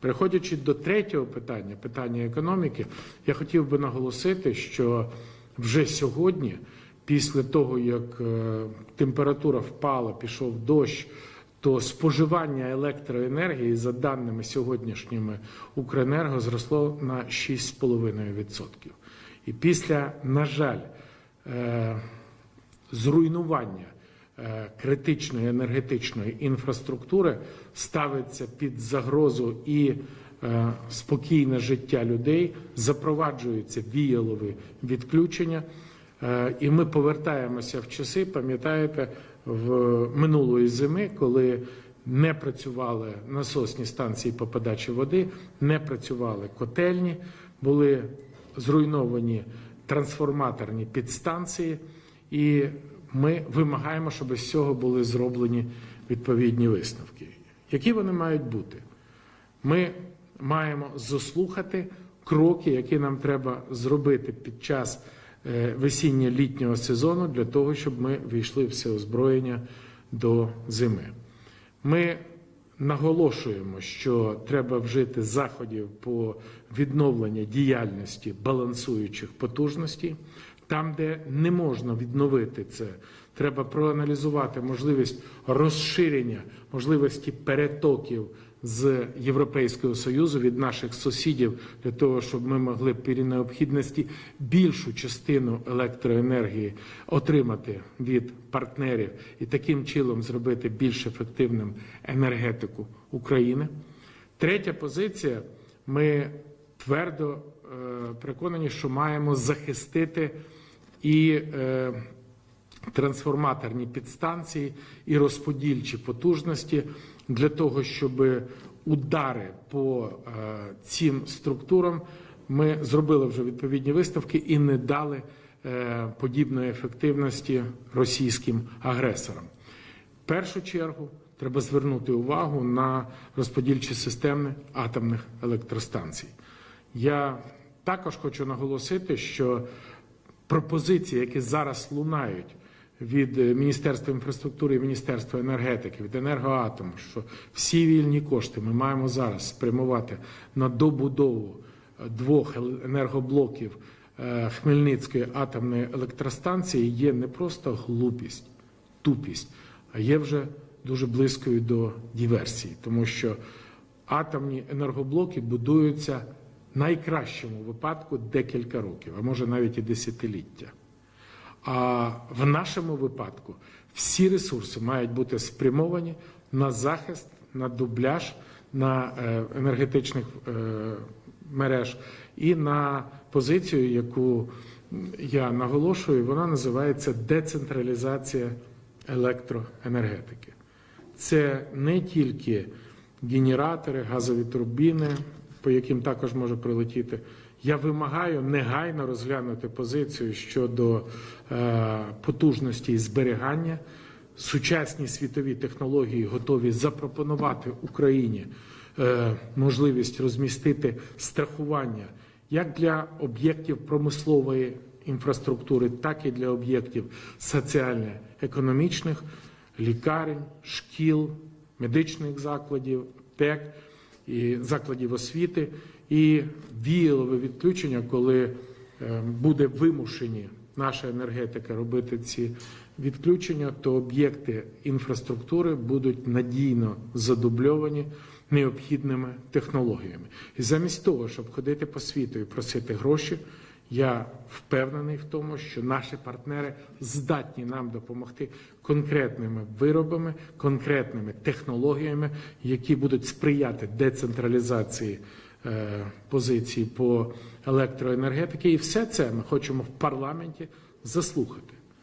Переходячи до третього питання, питання економіки, я хотів би наголосити, що вже сьогодні, після того як е, температура впала, пішов дощ, то споживання електроенергії за даними сьогоднішніми Укренерго зросло на 6,5%. І після, на жаль, е, зруйнування критичної енергетичної інфраструктури ставиться під загрозу і е, спокійне життя людей, запроваджуються віялові відключення. Е, І ми повертаємося в часи, пам'ятаєте, в минулої зими, коли не працювали насосні станції по подачі води, не працювали котельні, були зруйновані трансформаторні підстанції, і ми вимагаємо, щоб з цього були зроблені відповідні висновки. Які вони мають бути? Ми маємо заслухати кроки, які нам треба зробити під час е, весінньо-літнього сезону для того, щоб ми війшли все озброєння до зими. Ми наголошуємо, що треба вжити заходів по відновленню діяльності балансуючих потужностей. Там, де не можна відновити це, треба проаналізувати можливість розширення можливості перетоків з Європейського союзу від наших сусідів для того, щоб ми могли при необхідності більшу частину електроенергії отримати від партнерів і таким чином зробити більш ефективним енергетику України. Третя позиція: ми твердо е, переконані, що маємо захистити і е, трансформаторні підстанції і розподільчі потужності для того, щоб удари по е, цим структурам ми зробили вже відповідні виставки і не дали е, подібної ефективності російським агресорам. В першу чергу треба звернути увагу на розподільчі системи атомних електростанцій. Я також хочу наголосити, що пропозиції, які зараз лунають від е, Міністерства інфраструктури і Міністерства енергетики, від енергоатому, що всі вільні кошти ми маємо зараз спрямувати на добудову е, двох енергоблоків е, Хмельницької атомної електростанції, є не просто глупість, тупість, а є вже дуже близькою до диверсії, тому що атомні енергоблоки будуються найкращому випадку декілька років, а може навіть і десятиліття. А в нашому випадку всі ресурси мають бути спрямовані на захист, на дубляж, на е, енергетичних е, мереж і на позицію, яку я наголошую, вона називається децентралізація електроенергетики. Це не тільки генератори, газові турбіни, по яким також може прилетіти. Я вимагаю негайно розглянути позицію щодо е, потужності і зберігання. Сучасні світові технології готові запропонувати Україні е, можливість розмістити страхування як для об'єктів промислової інфраструктури, так і для об'єктів соціально-економічних, лікарень, шкіл, медичних закладів, аптек і закладів освіти, і віялове відключення, коли е, буде вимушені наша енергетика робити ці відключення, то об'єкти інфраструктури будуть надійно задубльовані необхідними технологіями. І замість того, щоб ходити по світу і просити гроші, я впевнений в тому, що наші партнери здатні нам допомогти конкретними виробами, конкретними технологіями, які будуть сприяти децентралізації е, позицій по електроенергетиці. І все це ми хочемо в парламенті заслухати.